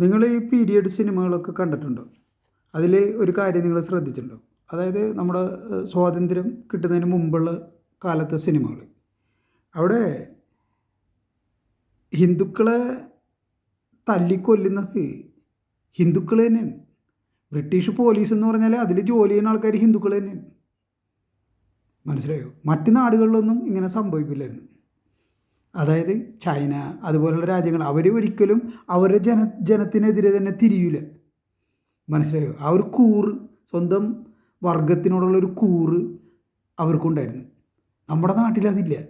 നിങ്ങൾ ഈ പീരിയഡ് സിനിമകളൊക്കെ കണ്ടിട്ടുണ്ടോ? അതിൽ ഒരു കാര്യം നിങ്ങൾ ശ്രദ്ധിച്ചിട്ടുണ്ടോ? അതായത് നമ്മുടെ സ്വാതന്ത്ര്യം കിട്ടുന്നതിന് മുമ്പുള്ള കാലത്തെ സിനിമകൾ. അവിടെ ഹിന്ദുക്കളെ തല്ലിക്കൊല്ലുന്നത് ഹിന്ദുക്കൾ തന്നെയാണ്. ബ്രിട്ടീഷ് പോലീസ് എന്ന് പറഞ്ഞാൽ അതിൽ ജോലി ചെയ്യുന്ന ആൾക്കാർ ഹിന്ദുക്കൾ തന്നെയാണ്. മനസ്സിലായോ? മറ്റു നാടുകളിലൊന്നും ഇങ്ങനെ സംഭവിക്കില്ലായിരുന്നു. അതായത് ചൈന അതുപോലുള്ള രാജ്യങ്ങൾ അവർ ഒരിക്കലും അവരുടെ ജന ജനത്തിനെതിരെ തന്നെ തിരിയില്ല മനസ്സിലായോ? ആ ഒരു കൂറ് സ്വന്തം വർഗത്തിനോടുള്ള ഒരു കൂറ് അവർക്കുണ്ടായിരുന്നു. നമ്മുടെ നാട്ടിൽ അതില്ല.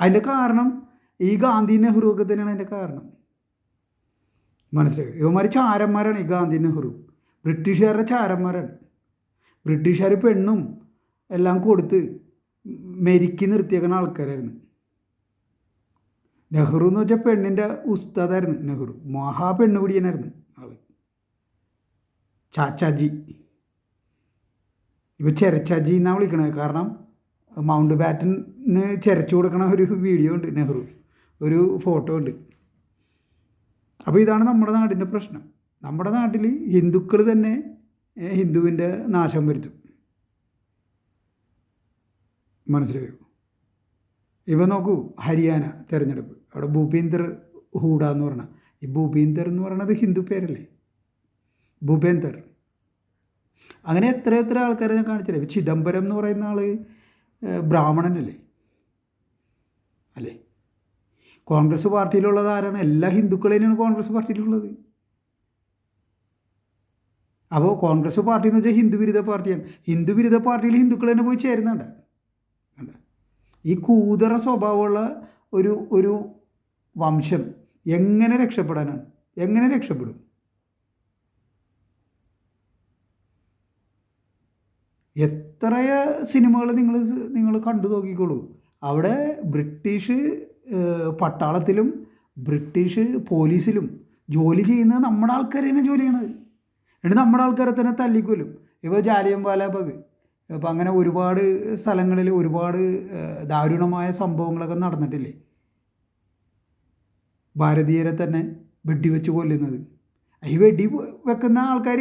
അതിന്റെ കാരണം ഈ ഗാന്ധി നെഹ്റു ഒക്കെ തന്നെയാണ് അതിന്റെ കാരണം. മനസ്സിലായോ? ഇവന്മാർ ചാരന്മാരാണ് ഈ ഗാന്ധി നെഹ്റു. ബ്രിട്ടീഷുകാരുടെ ചാരന്മാരാണ്. ബ്രിട്ടീഷുകാർ പെണ്ണും എല്ലാം കൊടുത്ത് മെരുക്കി നിർത്തിയേക്കുന്ന ആൾക്കാരായിരുന്നു. നെഹ്റു എന്ന് വെച്ചാൽ പെണ്ണിന്റെ ഉസ്താദായിരുന്നു നെഹ്റു. മഹാ പെണ്ണ് ആൾ. ചാച്ചാജി. ഇപ്പം ചെരച്ചാജി എന്നാണ് വിളിക്കണത്. കാരണം മൗണ്ട് ബാറ്റന് ചെരച്ചു കൊടുക്കണ ഒരു വീഡിയോ ഉണ്ട് നെഹ്റു. ഒരു ഫോട്ടോ ഉണ്ട്. അപ്പോൾ ഇതാണ് നമ്മുടെ നാടിന്റെ പ്രശ്നം. നമ്മുടെ നാട്ടിൽ ഹിന്ദുക്കൾ തന്നെ ഹിന്ദുവിന്റെ നാശം വരുത്തും. മനസ്സിലായോ? ഇവ നോക്കൂ ഹരിയാന തിരഞ്ഞെടുപ്പ്. അവിടെ ഭൂപീന്ദർ ഹൂഡ എന്ന് പറഞ്ഞ ഈ ഭൂപീന്ദർ എന്ന് പറയുന്നത് ഹിന്ദു പേരല്ലേ? ഭൂപേന്ദർ. അങ്ങനെ എത്ര എത്ര ആൾക്കാരെ ഞാൻ കാണിച്ചില്ലേ? ചിദംബരം എന്ന് പറയുന്ന ആൾ ബ്രാഹ്മണനല്ലേ? അല്ലേ? കോൺഗ്രസ് പാർട്ടിയിലുള്ളത് ആരാണ്? എല്ലാ ഹിന്ദുക്കളെയാണ് കോൺഗ്രസ് പാർട്ടിയിലുള്ളത്. അപ്പോൾ കോൺഗ്രസ് പാർട്ടി എന്ന് വെച്ചാൽ ഹിന്ദു വിരുദ്ധ പാർട്ടിയാണ്. ഹിന്ദു വിരുദ്ധ പാർട്ടിയിൽ ഹിന്ദുക്കൾ തന്നെ പോയി ചേരുന്നുണ്ട്. ഈ കൂതറ സ്വഭാവമുള്ള ഒരു ഒരു വംശം എങ്ങനെ രക്ഷപ്പെടാനാണ്? എങ്ങനെ രക്ഷപ്പെടും? എത്ര സിനിമകൾ നിങ്ങൾ നിങ്ങൾ കണ്ടു നോക്കിക്കോളൂ. അവിടെ ബ്രിട്ടീഷ് പട്ടാളത്തിലും ബ്രിട്ടീഷ് പോലീസിലും ജോലി ചെയ്യുന്നത് നമ്മുടെ ആൾക്കാർ തന്നെ ജോലി ചെയ്യണത് എന്നിട്ട് നമ്മുടെ ആൾക്കാരെ തന്നെ തല്ലിക്കൊല്ലും. ഇപ്പോൾ ജാലിയൻ വാലാബാഗ് അപ്പോൾ അങ്ങനെ ഒരുപാട് സ്ഥലങ്ങളിൽ ഒരുപാട് ദാരുണമായ സംഭവങ്ങളൊക്കെ നടന്നിട്ടില്ലേ? ഭാരതീയരെ തന്നെ വെടിവെച്ച് കൊല്ലുന്നത്. ഈ വെടി വെക്കുന്ന ആൾക്കാർ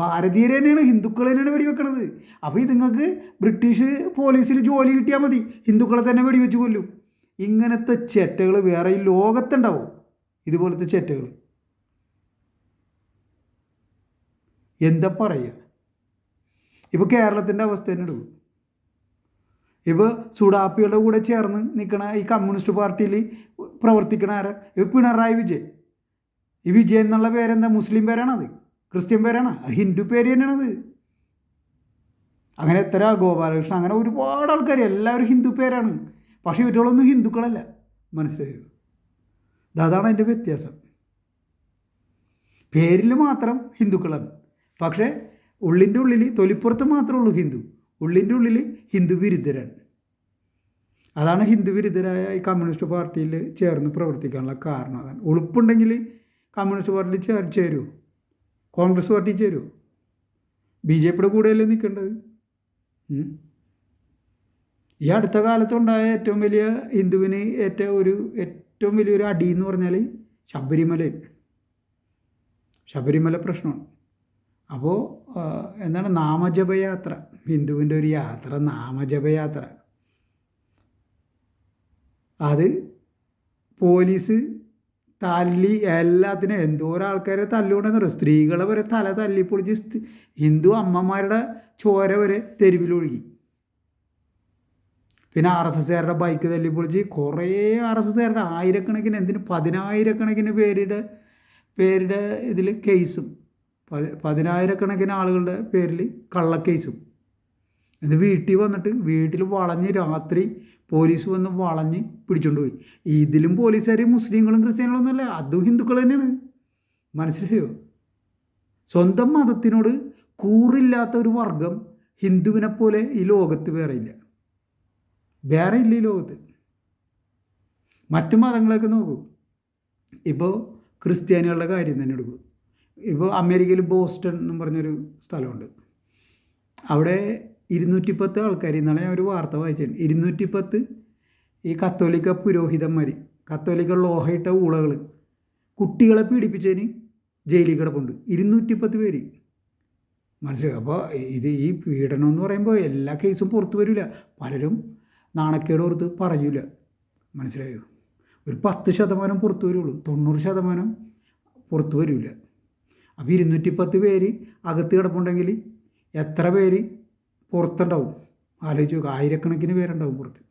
ഭാരതീയർ തന്നെയാണ് ഹിന്ദുക്കൾ തന്നെയാണ് വെടിവെക്കണത്. അപ്പോൾ ഇതുങ്ങൾക്ക് ബ്രിട്ടീഷ് പോലീസിൽ ജോലി കിട്ടിയാൽ മതി. ഹിന്ദുക്കളെ തന്നെ വെടിവെച്ച് കൊല്ലും. ഇങ്ങനത്തെ ചെറ്റകൾ വേറെ ഈ ലോകത്തുണ്ടാവും. ഇതുപോലത്തെ ചെറ്റകൾ എന്താ പറയുക ഇപ്പോൾ കേരളത്തിന്റെ അവസ്ഥ തന്നെ എടുക്കും. ഇപ്പോൾ സുഡാപ്പികളുടെ കൂടെ ചേർന്ന് നിൽക്കണ ഈ കമ്മ്യൂണിസ്റ്റ് പാർട്ടിയിൽ പ്രവർത്തിക്കണ ആരാ? ഇപ്പോൾ പിണറായി വിജയൻ. ഈ വിജയൻ എന്നുള്ള പേരെന്താ? മുസ്ലിം പേരാണത്. ക്രിസ്ത്യൻ പേരാണ്. ഹിന്ദു പേര് തന്നെയാണത്. അങ്ങനെ എത്ര ഗോപാലകൃഷ്ണൻ അങ്ങനെ ഒരുപാട് ആൾക്കാർ എല്ലാവരും ഹിന്ദു പേരാണ്. പക്ഷേ ഇവറ്റകളൊന്നും ഹിന്ദുക്കളല്ല. മനസ്സിലായോ? അതാണ് അതിന്റെ വ്യത്യാസം. പേരിൽ മാത്രം ഹിന്ദുക്കളാണ്. പക്ഷേ ഉള്ളിന്റെ ഉള്ളിൽ തൊലിപ്പുറത്ത് മാത്രമേ ഉള്ളൂ ഹിന്ദു. ഉള്ളിന്റെ ഉള്ളിൽ ഹിന്ദു വിരുദ്ധരാണ്. അതാണ് ഹിന്ദു വിരുദ്ധരായ ഈ കമ്മ്യൂണിസ്റ്റ് പാർട്ടിയിൽ ചേർന്ന് പ്രവർത്തിക്കാനുള്ള കാരണം. അതാണ്. ഉളുപ്പുണ്ടെങ്കിൽ കമ്മ്യൂണിസ്റ്റ് പാർട്ടിയിൽ ചേർ ചേരുമോ കോൺഗ്രസ് പാർട്ടി ചേരുമോ ബി ജെ പിയുടെ കൂടെയല്ലേ നിൽക്കേണ്ടത്. ഈ അടുത്ത കാലത്തുണ്ടായ ഏറ്റവും വലിയ ഹിന്ദുവിന് ഏറ്റവും ഒരു ഏറ്റവും വലിയൊരു അടി എന്ന് പറഞ്ഞാൽ ശബരിമല. ശബരിമല പ്രശ്നമാണ്. അപ്പോൾ എന്താണ്? നാമജപയാത്ര. ഹിന്ദുവിന്റെ ഒരു യാത്ര നാമജപയാത്ര. അത് പോലീസ് തല്ലി എല്ലാത്തിനും എന്തോരം ആൾക്കാരെ തല്ലുകൊണ്ടെന്ന് സ്ത്രീകളെ വരെ തല തല്ലിപ്പൊളിച്ച് ഹിന്ദു അമ്മമാരുടെ ചോര വരെ തെരുവിലൊഴുകി. പിന്നെ ആർ എസ് എസ്സുകാരുടെ ബൈക്ക് തല്ലിപ്പൊളിച്ച് കുറേ ആർ എസ് എസ്സുകാരുടെ ആയിരക്കണക്കിന് എന്തിന് പതിനായിരക്കണക്കിന് പേരുടെ പേരുടെ ഇതിൽ കേസും പതി പതിനായിരക്കണക്കിന് ആളുകളുടെ പേരിൽ കള്ളക്കേസും. ഇത് വീട്ടിൽ വന്നിട്ട് വീട്ടിൽ വളഞ്ഞ് രാത്രി പോലീസ് വന്ന് വളഞ്ഞ് പിടിച്ചോണ്ട് പോയി. ഇതിലും പോലീസുകാർ മുസ്ലിങ്ങളും ക്രിസ്ത്യാനികളും ഒന്നുമല്ല അതും ഹിന്ദുക്കൾ തന്നെയാണ്. മനസ്സിലായോ? സ്വന്തം മതത്തിനോട് കൂറില്ലാത്ത ഒരു വർഗം ഹിന്ദുവിനെ പോലെ ഈ ലോകത്ത് വേറെ ഇല്ല. വേറെ ഇല്ല ഈ ലോകത്ത്. മറ്റു മതങ്ങളൊക്കെ നോക്കൂ. ഇപ്പോൾ ക്രിസ്ത്യാനികളുടെ കാര്യം തന്നെ എടുക്കും. ഇപ്പോൾ അമേരിക്കയിൽ ബോസ്റ്റൺ എന്നും പറഞ്ഞൊരു സ്ഥലമുണ്ട്. അവിടെ ഇരുന്നൂറ്റിപ്പത്ത് ആൾക്കാർ ഇന്നലെ ഞാൻ ഒരു വാർത്ത വായിച്ചിട്ടുണ്ട്. ഇരുന്നൂറ്റിപ്പത്ത് ഈ കത്തോലിക്ക പുരോഹിതന്മാർ കത്തോലിക്ക ലോഹയിട്ട ഊളകൾ കുട്ടികളെ പീഡിപ്പിച്ചതിന് ജയിലിൽ കിടപ്പുണ്ട്. ഇരുന്നൂറ്റിപ്പത്ത് പേര്. മനസ്സിലായി? അപ്പോൾ ഇത് ഈ പീഡനം എന്ന് പറയുമ്പോൾ എല്ലാ കേസും പുറത്തു വരില്ല പലരും നാണക്കേട് ഓർത്ത് പറയൂല. മനസ്സിലായോ? ഒരു പത്ത് ശതമാനം പുറത്തു വരുള്ളൂ. തൊണ്ണൂറ് ശതമാനം പുറത്തു വരില്ല അപ്പോൾ ഇരുന്നൂറ്റി പത്ത് പേര് അകത്ത് കിടപ്പുണ്ടെങ്കിൽ എത്ര പേര് പുറത്തുണ്ടാവും. ആലോചിച്ച് നോക്കുക ആയിരക്കണക്കിന് പേരുണ്ടാവും പുറത്ത്.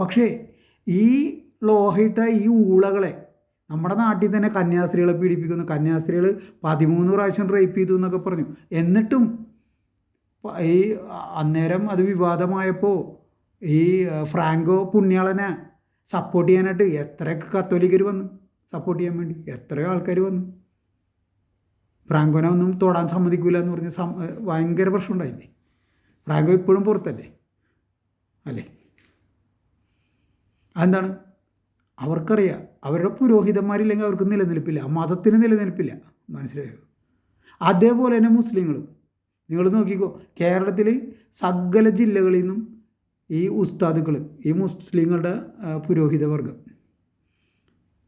പക്ഷേ ഈ ലോഹയിട്ട ഈ ഊളകളെ നമ്മുടെ നാട്ടിൽ തന്നെ കന്യാസ്ത്രീകളെ പീഡിപ്പിക്കുന്നു. കന്യാസ്ത്രീകൾ പതിമൂന്ന് പ്രാവശ്യം റേപ്പ് ചെയ്തു എന്നൊക്കെ പറഞ്ഞു. എന്നിട്ടും ഈ അന്നേരം അത് വിവാദമായപ്പോൾ ഈ ഫ്രാങ്കോ പുണ്യാളനെ സപ്പോർട്ട് ചെയ്യാനായിട്ട് എത്രയൊക്കെ കത്തോലിക്കർ വന്നു. സപ്പോർട്ട് ചെയ്യാൻ വേണ്ടി എത്രയോ ആൾക്കാർ വന്നു. ഫ്രാങ്കോനെ ഒന്നും തൊടാൻ സമ്മതിക്കില്ല എന്ന് പറഞ്ഞ് ഭയങ്കര പ്രശ്നം ഉണ്ടായില്ലേ? ഫ്രാങ്കോ ഇപ്പോഴും പുറത്തല്ലേ? അല്ലേ? അതെന്താണ്? അവർക്കറിയാം. അവരുടെ പുരോഹിതന്മാരില്ലെങ്കിൽ അവർക്ക് നിലനിൽപ്പില്ല. മതത്തിന് നിലനിൽപ്പില്ല. മനസ്സിലായോ? അതേപോലെ തന്നെ മുസ്ലിങ്ങളും. നിങ്ങൾ നോക്കിക്കോ കേരളത്തിൽ സകല ജില്ലകളിൽ നിന്നും ഈ ഉസ്താദുക്കൾ ഈ മുസ്ലിങ്ങളുടെ പുരോഹിതവർഗം പുരോഹിത വർഗം.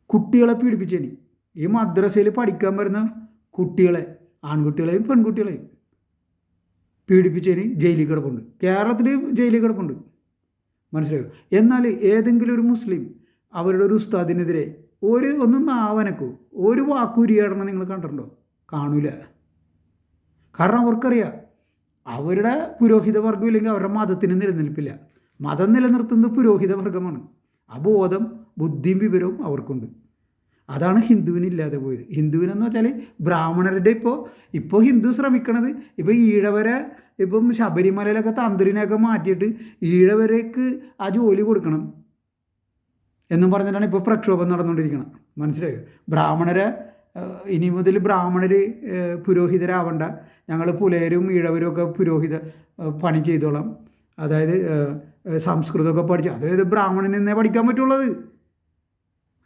കുട്ടികളെ പീഡിപ്പിച്ചേനി. ഈ മദ്രസയിൽ പഠിക്കാൻ വരുന്ന കുട്ടികളെ ആൺകുട്ടികളെയും പെൺകുട്ടികളെയും. പീഡിപ്പിച്ചതിന് ജയിലിൽ കിടപ്പുണ്ട്. കേരളത്തിൽ ജയിലിൽ കിടപ്പുണ്ട്. മനസ്സിലായോ? എന്നാൽ ഏതെങ്കിലും ഒരു മുസ്ലിം അവരുടെ ഒരു ഉസ്താദിനെതിരെ ഒരു ഒന്നും ആവനക്കോ ഒരു വാക്കുരിയാടണം നിങ്ങൾ കണ്ടിട്ടുണ്ടോ? കാണൂല. കാരണം അവർക്കറിയാം അവരുടെ പുരോഹിത വർഗം ഇല്ലെങ്കിൽ അവരുടെ മതത്തിന് നിലനിൽപ്പില്ല. മതം നിലനിർത്തുന്നത് പുരോഹിത വർഗമാണ് ആ ബോധം ബുദ്ധിയും വിവരവും അവർക്കുണ്ട്. അതാണ് ഹിന്ദുവിനില്ലാതെ പോയത്. ഹിന്ദുവിനെന്ന് വെച്ചാൽ ബ്രാഹ്മണരുടെ ഇപ്പോൾ ഇപ്പോൾ ഹിന്ദു ശ്രമിക്കണത് ഇപ്പോൾ ഈഴവരെ ഇപ്പം ശബരിമലയിലൊക്കെ തന്ത്രിനെയൊക്കെ മാറ്റിയിട്ട് ഈഴവരേക്ക് ആ ജോലി കൊടുക്കണം എന്നും പറഞ്ഞിട്ടാണ് ഇപ്പോൾ പ്രക്ഷോഭം നടന്നുകൊണ്ടിരിക്കുന്നത് മനസ്സിലായോ? ബ്രാഹ്മണരെ ഇനി മുതൽ ബ്രാഹ്മണർ പുരോഹിതരാവണ്ട. ഞങ്ങൾ പുലയരും ഈഴവരും ഒക്കെ പുരോഹിത പണി ചെയ്തോളാം. അതായത് സംസ്കൃതമൊക്കെ പഠിച്ച് അതായത് ബ്രാഹ്മണനെന്നേ പഠിക്കാൻ പറ്റുള്ളത്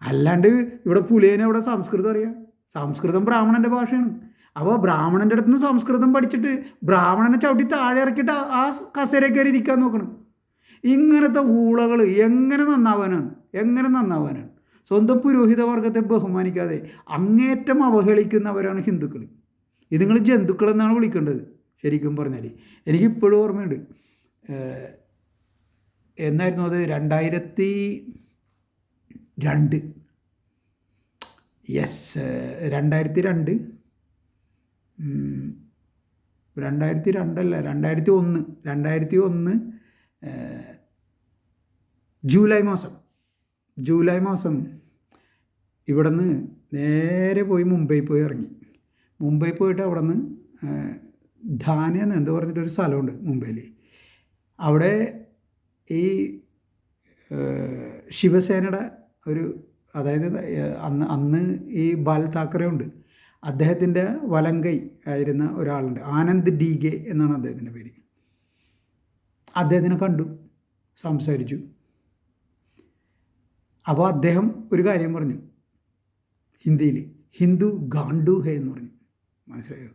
അല്ലാണ്ട് ഇവിടെ പുലേനെ ഇവിടെ സംസ്കൃതം അറിയാം. സംസ്കൃതം ബ്രാഹ്മണന്റെ ഭാഷയാണ്. അപ്പോൾ ബ്രാഹ്മണന്റെ അടുത്ത് നിന്ന് സംസ്കൃതം പഠിച്ചിട്ട് ബ്രാഹ്മണനെ ചവിട്ടി താഴെ ഇറക്കിയിട്ട് ആ- കസേര ഇരിക്കാൻ നോക്കണം. ഇങ്ങനത്തെ ഊളകൾ എങ്ങനെ നന്നാവാനാണ്? എങ്ങനെ നന്നാവാനാണ്? സ്വന്തം പുരോഹിത വർഗത്തെ ബഹുമാനിക്കാതെ അങ്ങേറ്റം അവഹേളിക്കുന്നവരാണ് ഹിന്ദുക്കൾ. ഇത് നിങ്ങൾ ജന്തുക്കളെന്നാണ് വിളിക്കേണ്ടത് ശരിക്കും പറഞ്ഞാൽ എനിക്കിപ്പോഴും ഓർമ്മയുണ്ട്. എന്നായിരുന്നു അത്? രണ്ടായിരത്തി രണ്ട്. യെസ് രണ്ടായിരത്തി രണ്ട്. രണ്ടായിരത്തി രണ്ടല്ല രണ്ടായിരത്തി ഒന്ന് രണ്ടായിരത്തി ഒന്ന് ജൂലൈ മാസം. ജൂലൈ മാസം ഇവിടെ നിന്ന് നേരെ പോയി മുംബൈ പോയി ഇറങ്ങി. മുംബൈ പോയിട്ട് അവിടെ നിന്ന് ധാന എന്ന് എന്തോ പറഞ്ഞിട്ടൊരു സ്ഥലമുണ്ട് മുംബൈയിൽ അവിടെ ഈ ശിവസേനയുടെ ഒരു അതായത് അന്ന് അന്ന് ഈ ബാൽ താക്കറെ ഉണ്ട് അദ്ദേഹത്തിന്റെ വലങ്കൈ ആയിരുന്ന ഒരാളുണ്ട്. ആനന്ദ് ഡി ഗെ എന്നാണ് അദ്ദേഹത്തിന്റെ പേര്. അദ്ദേഹത്തിനെ കണ്ടു സംസാരിച്ചു. അപ്പോൾ അദ്ദേഹം ഒരു കാര്യം പറഞ്ഞു. ഹിന്ദിയിൽ ഹിന്ദു ഗാണ്ടു ഹേ എന്ന് പറഞ്ഞു. മനസ്സിലായോ?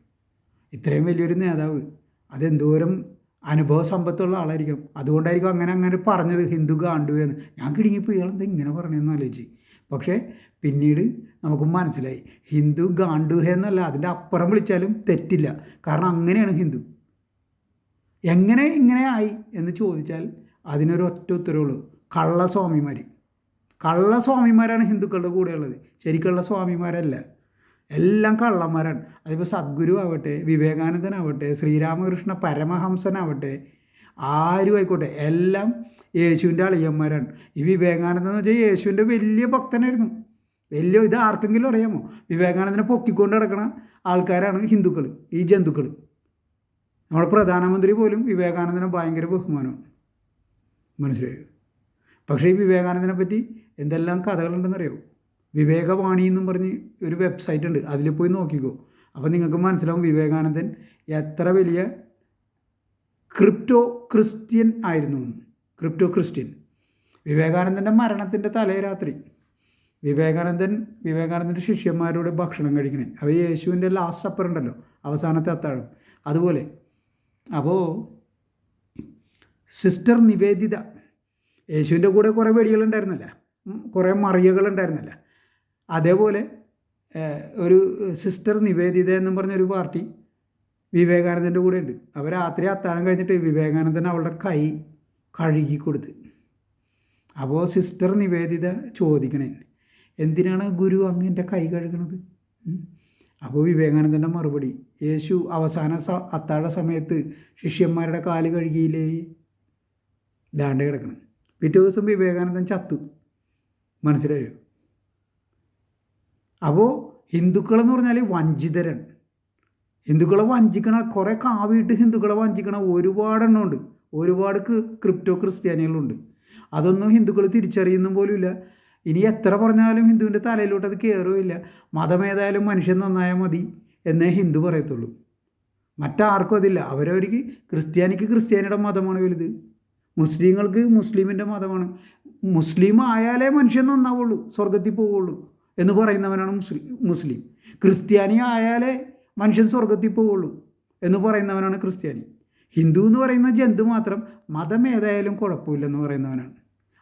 ഇത്രയും വലിയൊരു നേതാവ്. അതെന്തോരം അനുഭവ സമ്പത്തുള്ള ആളായിരിക്കും. അതുകൊണ്ടായിരിക്കും അങ്ങനെ അങ്ങനെ പറഞ്ഞത് ഹിന്ദു ഗാണ്ടു എന്ന്. ഞാൻ കിടുങ്ങിപ്പോയി ഇയാളെന്താ ഇങ്ങനെ പറഞ്ഞതെന്ന് ആലോചിച്ച്? പക്ഷേ പിന്നീട് നമുക്ക് മനസ്സിലായി ഹിന്ദു ഗാണ്ടു എന്നല്ല അതിന്റെ അപ്പുറം വിളിച്ചാലും തെറ്റില്ല. കാരണം അങ്ങനെയാണ് ഹിന്ദു. എങ്ങനെ ഇങ്ങനെ ആയി എന്ന് ചോദിച്ചാൽ അതിനൊരു ഒറ്റ ഉത്തരവുള്ളൂ കള്ളസ്വാമിമാർ കള്ളസ്വാമിമാരാണ് ഹിന്ദുക്കളുടെ കൂടെയുള്ളത് ശരിക്കുള്ള സ്വാമിമാരല്ല. എല്ലാം കള്ളന്മാരാണ്. അതിപ്പോൾ സദ്ഗുരു ആവട്ടെ വിവേകാനന്ദനാവട്ടെ ശ്രീരാമകൃഷ്ണ പരമഹംസനാവട്ടെ ആരും ആയിക്കോട്ടെ എല്ലാം യേശുവിന്റെ അളിയന്മാരാണ്. ഈ വിവേകാനന്ദൻ എന്ന് വെച്ചാൽ യേശുവിന്റെ വലിയ ഭക്തനായിരുന്നു. വലിയ ഇത് ആർക്കെങ്കിലും അറിയാമോ? വിവേകാനന്ദനെ പൊക്കിക്കൊണ്ട് നടക്കണ ആൾക്കാരാണ് ഹിന്ദുക്കൾ ഈ ജന്തുക്കൾ നമ്മുടെ പ്രധാനമന്ത്രി പോലും വിവേകാനന്ദനെ ഭയങ്കര ബഹുമാനമാണ്. മനസ്സിലായോ? പക്ഷേ ഈ വിവേകാനന്ദനെ പറ്റി എന്തെല്ലാം കഥകളുണ്ടെന്നറിയോ? വിവേകവാണി എന്നും പറഞ്ഞ് ഒരു വെബ്സൈറ്റ് ഉണ്ട്. അതിൽ പോയി നോക്കിക്കോ. അപ്പോൾ നിങ്ങൾക്ക് മനസ്സിലാവും വിവേകാനന്ദൻ എത്ര വലിയ ക്രിപ്റ്റോ ക്രിസ്ത്യൻ ആയിരുന്നു. ക്രിപ്റ്റോ ക്രിസ്ത്യൻ വിവേകാനന്ദന്റെ മരണത്തിന്റെ തലേ രാത്രി. വിവേകാനന്ദൻ വിവേകാനന്ദന്റെ ശിഷ്യന്മാരോട് ഭക്ഷണം കഴിക്കണേ. അവ യേശുവിന്റെ ലാസ്റ്റ് സപ്പർ ഉണ്ടല്ലോ അവസാനത്തെ അത്താഴം. അതുപോലെ അപ്പോൾ സിസ്റ്റർ നിവേദിത. യേശുവിന്റെ കൂടെ കുറേ വെടികളുണ്ടായിരുന്നല്ല? കുറേ മറിയകളുണ്ടായിരുന്നല്ല? അതേപോലെ ഒരു സിസ്റ്റർ നിവേദിത എന്നും പറഞ്ഞൊരു പാർട്ടി വിവേകാനന്ദന്റെ കൂടെ ഉണ്ട് അവർ രാത്രി അത്താഴം കഴിഞ്ഞിട്ട് വിവേകാനന്ദൻ അവളുടെ കൈ കഴുകി കൊടുത്ത്. അപ്പോൾ സിസ്റ്റർ നിവേദിത ചോദിക്കണേ എന്തിനാണ് ഗുരു അങ്ങ് എന്റെ കൈ കഴുകണത്. അപ്പോൾ വിവേകാനന്ദന്റെ മറുപടി യേശു അവസാന സ അത്താഴ സമയത്ത് ശിഷ്യന്മാരുടെ കാൽ കഴുകിയില്ലേ? ദാണ്ട് കിടക്കണം. പിറ്റേ ദിവസം വിവേകാനന്ദൻ ചത്തു. മനസ്സിലായോ? അപ്പോൾ ഹിന്ദുക്കളെന്ന് പറഞ്ഞാൽ വഞ്ചിതരാണ്. ഹിന്ദുക്കളെ വഞ്ചിക്കണ കുറേ കാവിയിട്ട് ഹിന്ദുക്കളെ വഞ്ചിക്കണ ഒരുപാടെണ്ണം ഉണ്ട് ഒരുപാട് ക്രി- ക്രിപ്റ്റോ ക്രിസ്ത്യാനികളുണ്ട്. അതൊന്നും ഹിന്ദുക്കൾ തിരിച്ചറിയുന്ന പോലുമില്ല. ഇനി എത്ര പറഞ്ഞാലും ഹിന്ദുവിന്റെ തലയിലോട്ട് അത് കയറുകയില്ല മതമേതായാലും മനുഷ്യൻ നന്നായാൽ മതി എന്നേ ഹിന്ദു പറയത്തുള്ളൂ. മറ്റാർക്കും അതില്ല. അവരവർക്ക് ക്രിസ്ത്യാനിക്ക് ക്രിസ്ത്യാനിയുടെ മതമാണ് വലുത്. മുസ്ലിങ്ങൾക്ക് മുസ്ലിമിന്റെ മതമാണ്. മുസ്ലിം ആയാലേ മനുഷ്യൻ നന്നാവുള്ളൂ. സ്വർഗത്തിൽ പോവുള്ളൂ. എന്ന് പറയുന്നവനാണ് മുസ്ലിം മുസ്ലിം. ക്രിസ്ത്യാനി ആയാലേ മനുഷ്യൻ സ്വർഗത്തിൽ പോവുള്ളൂ എന്ന് പറയുന്നവനാണ് ക്രിസ്ത്യാനി. ഹിന്ദു എന്ന് പറയുന്ന ജന്തു മാത്രം മതം ഏതായാലും കുഴപ്പമില്ലെന്ന് പറയുന്നവനാണ്.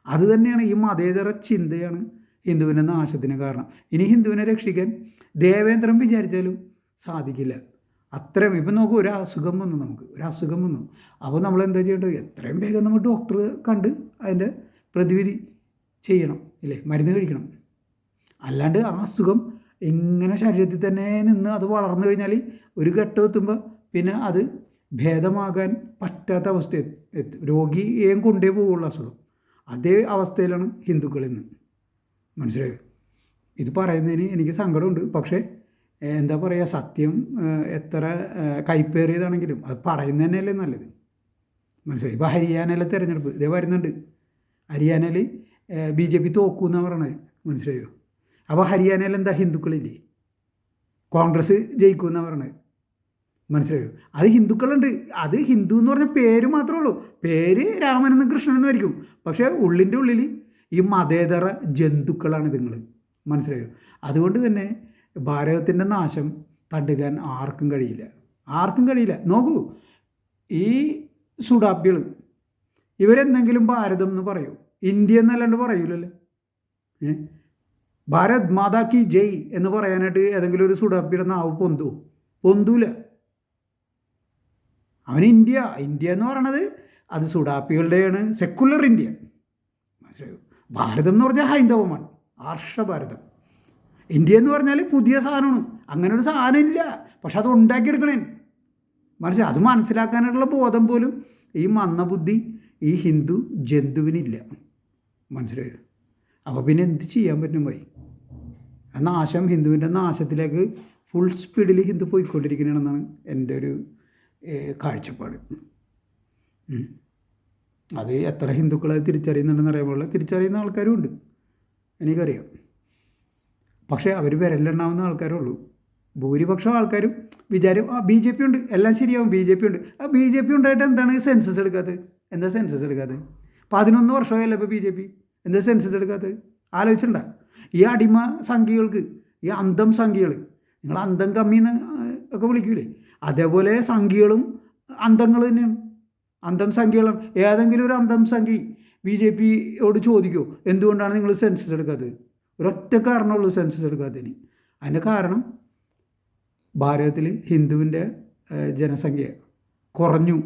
അത് തന്നെയാണ് ഈ മതേതര ചിന്തയാണ് ഹിന്ദുവിന്റെ നാശത്തിന് കാരണം. ഇനി ഹിന്ദുവിനെ രക്ഷിക്കാൻ ദേവേന്ദ്രൻ വിചാരിച്ചാലും സാധിക്കില്ല. അത്രയും ഇപ്പം നോക്കൂ ഒരു അസുഖം വന്നു നമുക്ക് ഒരു അസുഖം വന്നു. അപ്പോൾ നമ്മൾ എന്താ ചെയ്യേണ്ടത്? എത്രയും വേഗം നമ്മൾ ഡോക്ടറെ കണ്ട് അതിന്റെ പ്രതിവിധി ചെയ്യണം ഇല്ലേ? മരുന്ന് കഴിക്കണം. അല്ലാണ്ട് ആ അസുഖം ഇങ്ങനെ ശരീരത്തിൽ തന്നെ നിന്ന് അത് വളർന്നു കഴിഞ്ഞാൽ ഒരു ഘട്ടം എത്തുമ്പോൾ പിന്നെ അത് ഭേദമാകാൻ പറ്റാത്ത അവസ്ഥ എത്തും രോഗിയേയും കൊണ്ടേ പോവുള്ളൂ അസുഖം. അതേ അവസ്ഥയിലാണ് ഹിന്ദുക്കൾ ഇന്ന് മനസ്സിലായോ? ഇത് പറയുന്നതിന് എനിക്ക് സങ്കടമുണ്ട്. പക്ഷേ എന്താ പറയുക സത്യം എത്ര കൈപ്പേറിയതാണെങ്കിലും അത് പറയുന്നത് തന്നെയല്ലേ നല്ലത്. മനസ്സിലായി? ഇപ്പോൾ ഹരിയാനയിലെ തിരഞ്ഞെടുപ്പ് ഇതേ വരുന്നുണ്ട്. ഹരിയാനയിൽ ബി ജെ പി തോക്കൂന്നാണ് പറയണത് മനസ്സിലായോ? അപ്പോൾ ഹരിയാനയിൽ എന്താ ഹിന്ദുക്കളില്ലേ? കോൺഗ്രസ് ജയിക്കുമെന്നാണ് പറഞ്ഞത്. മനസ്സിലായോ? അത് ഹിന്ദുക്കളുണ്ട്. അത് ഹിന്ദു എന്ന് പറഞ്ഞ പേര് മാത്രമേ ഉള്ളൂ. പേര് രാമനെന്നും കൃഷ്ണനെന്നും ആയിരിക്കും. പക്ഷേ ഉള്ളിന്റെ ഉള്ളിൽ ഈ മതേതര ജന്തുക്കളാണ് ഇതുങ്ങൾ മനസ്സിലായോ? അതുകൊണ്ട് തന്നെ ഭാരതത്തിന്റെ നാശം തടുക്കാൻ ആർക്കും കഴിയില്ല. ആർക്കും കഴിയില്ല. നോക്കൂ ഈ സുഡാപ്പികൾ ഇവരെന്തെങ്കിലും ഭാരതം എന്ന് പറയൂ. ഇന്ത്യ എന്നല്ലാണ്ട് പറയൂലല്ലോ. ഏ? ഭാരത് മാതാ കി ജയ് എന്ന് പറയാനായിട്ട് ഏതെങ്കിലും ഒരു സുഡാപ്പിയുടെ നാവ് പൊന്തു. പൊന്തൂല. അവൻ ഇന്ത്യ. ഇന്ത്യ എന്ന് പറയണത് അത് സുഡാപ്പികളുടെയാണ്. സെക്കുലർ ഇന്ത്യ മനസ്സിലായോ? ഭാരതം എന്ന് പറഞ്ഞാൽ ഹൈന്ദവമാണ്. ആർഷഭാരതം. ഇന്ത്യ എന്ന് പറഞ്ഞാൽ പുതിയ സാധനമാണ്. അങ്ങനെ ഒരു സാധനം ഇല്ല. പക്ഷെ അത് ഉണ്ടാക്കിയെടുക്കണേ മനസ്സിലായി? അത് മനസ്സിലാക്കാനായിട്ടുള്ള ബോധം പോലും ഈ മന്ദബുദ്ധി ഈ ഹിന്ദു ജന്തുവിനില്ല. മനസ്സിലായോ? അപ്പോൾ പിന്നെ എന്ത് ചെയ്യാൻ പറ്റും ആ നാശം ഹിന്ദുവിന്റെ നാശത്തിലേക്ക് ഫുൾ സ്പീഡിൽ ഹിന്ദു പോയിക്കൊണ്ടിരിക്കുകയാണെന്നാണ് എന്റെ ഒരു കാഴ്ചപ്പാട്. അത് എത്ര ഹിന്ദുക്കളെ തിരിച്ചറിയുന്നുണ്ടെന്ന് അറിയാൻ തിരിച്ചറിയുന്ന ആൾക്കാരും ഉണ്ട്. എനിക്കറിയാം. പക്ഷേ അവർ വിരലെണ്ണാവുന്ന ആൾക്കാരേ ഉള്ളൂ. ഭൂരിപക്ഷം ആൾക്കാരും വിചാരം ആ ബി ജെ പി ഉണ്ട്. എല്ലാം ശരിയാവും. ബി ജെ പി ഉണ്ട്. ആ ബി ജെ പി ഉണ്ടായിട്ട് എന്താണ് സെൻസസ് എടുക്കാത്തത്? എന്താ സെൻസസ് എടുക്കാത്തത്? പതിനൊന്ന് വർഷമായല്ലോ ഇപ്പോൾ ബി ജെ പി. എന്താ സെൻസസ് എടുക്കാത്തത്? ആലോചിച്ചിട്ടുണ്ട? ഈ അടിമ സംഖ്യകൾക്ക് ഈ അന്തം സംഖ്യകൾ നിങ്ങൾ അന്തം കമ്മിന്ന് ഒക്കെ വിളിക്കൂലേ? അതേപോലെ സംഖ്യകളും അന്തങ്ങൾ തന്നെയാണ്. അന്തം സംഖ്യകളാണ് ഏതെങ്കിലും ഒരു അന്തം സംഖ്യ ബി ജെ പിയോട് ചോദിക്കുമോ എന്തുകൊണ്ടാണ് നിങ്ങൾ സെൻസസ് എടുക്കാത്തത്? ഒരൊറ്റ കാരണമുള്ളൂ സെൻസസ് എടുക്കാത്തതിന്. അതിന്റെ കാരണം ഭാരതത്തിൽ ഹിന്ദുവിന്റെ ജനസംഖ്യ കുറഞ്ഞു.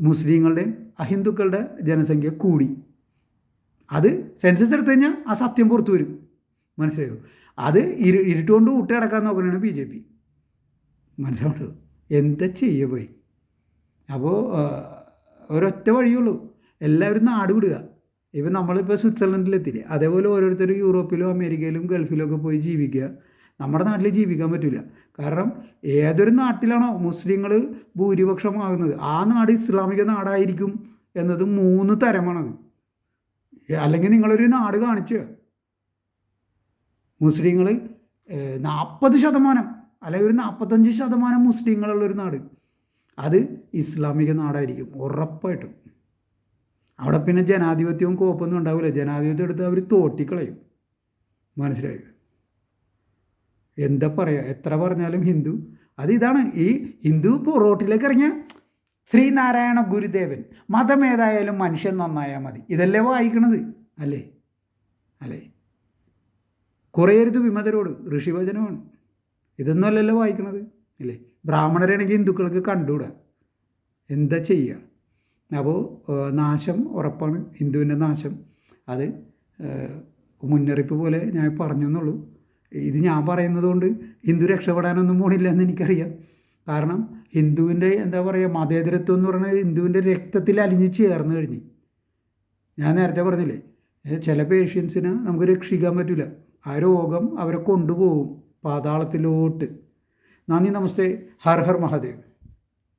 മുസ്ലിങ്ങളുടെയും അഹിന്ദുക്കളുടെ ജനസംഖ്യ കൂടി. അത് സെൻസസ് എടുത്തു കഴിഞ്ഞാൽ ആ സത്യം പുറത്തു വരും. മനസ്സിലായോ? അത് ഇരു ഇരുട്ടുകൊണ്ട് ഊട്ടി അടക്കാൻ നോക്കണതാണ് ബി ജെ പി. മനസ്സിലാവുന്നത് എന്താ ചെയ്യുക പോയി? അപ്പോൾ ഒരൊറ്റ വഴിയുള്ളൂ എല്ലാവരും നാട് വിടുക. ഇപ്പം നമ്മളിപ്പോൾ സ്വിറ്റ്സർലൻഡിലെത്തില്ലേ? അതേപോലെ ഓരോരുത്തരും യൂറോപ്പിലും അമേരിക്കയിലും ഗൾഫിലും ഒക്കെ പോയി ജീവിക്കുക. നമ്മുടെ നാട്ടിൽ ജീവിക്കാൻ പറ്റില്ല കാരണം ഏതൊരു നാട്ടിലാണോ മുസ്ലിങ്ങൾ ഭൂരിപക്ഷമാകുന്നത് ആ നാട് ഇസ്ലാമിക നാടായിരിക്കും എന്നത് മൂന്ന് തരമാണത്. അല്ലെങ്കിൽ നിങ്ങളൊരു നാട് കാണിച്ചു. മുസ്ലിങ്ങൾ നാൽപ്പത് ശതമാനം അല്ലെങ്കിൽ ഒരു നാൽപ്പത്തഞ്ച് ശതമാനം മുസ്ലിങ്ങളുള്ളൊരു നാട്. അത് ഇസ്ലാമിക നാടായിരിക്കും ഉറപ്പായിട്ടും. അവിടെ പിന്നെ ജനാധിപത്യവും കോപ്പൊന്നും ഉണ്ടാവില്ല. ജനാധിപത്യം എടുത്ത് അവർ തോട്ടിക്കളയും മനസ്സിലായോ? എന്താ പറയുക എത്ര പറഞ്ഞാലും ഹിന്ദു. അത് ഇതാണ് ഈ ഹിന്ദു പൊറോട്ടിലേക്ക് റോട്ടിലേക്ക് ഇറങ്ങിയ ശ്രീനാരായണ ഗുരുദേവൻ. മതം ഏതായാലും മനുഷ്യൻ നന്നായാൽ മതി. ഇതല്ലേ വായിക്കണത്? അല്ലേ? അല്ലേ? കുറയരുത് വിമതരോട് ഋഷിവചനമാണ് ഇതൊന്നും അല്ലല്ലോ വായിക്കണത്? അല്ലേ ബ്രാഹ്മണരാണെങ്കിൽ ഹിന്ദുക്കൾക്ക് കണ്ടുകൂടാ. എന്താ ചെയ്യുക അപ്പോൾ നാശം ഉറപ്പാണ്. ഹിന്ദുവിന്റെ നാശം. അത് മുന്നറിയിപ്പ് പോലെ ഞാൻ പറഞ്ഞു എന്നുള്ളൂ. ഇത് ഞാൻ പറയുന്നത് കൊണ്ട് ഹിന്ദു രക്ഷപ്പെടാനൊന്നും പോണില്ല എന്ന് എനിക്കറിയാം. കാരണം ഹിന്ദുവിന്റെ എന്താ പറയുക മതേതരത്വം എന്ന് പറയുന്നത് ഹിന്ദുവിന്റെ രക്തത്തിൽ അലിഞ്ഞു ചേർന്ന് കഴിഞ്ഞ്. ഞാൻ നേരത്തെ പറഞ്ഞില്ലേ ചില പേഷ്യൻസിനെ നമുക്ക് രക്ഷിക്കാൻ പറ്റില്ല. ആ രോഗം അവരെ കൊണ്ടുപോകും പാതാളത്തിലോട്ട്. നന്ദി നമസ്തേ. ഹർ ഹർ മഹാദേവ്.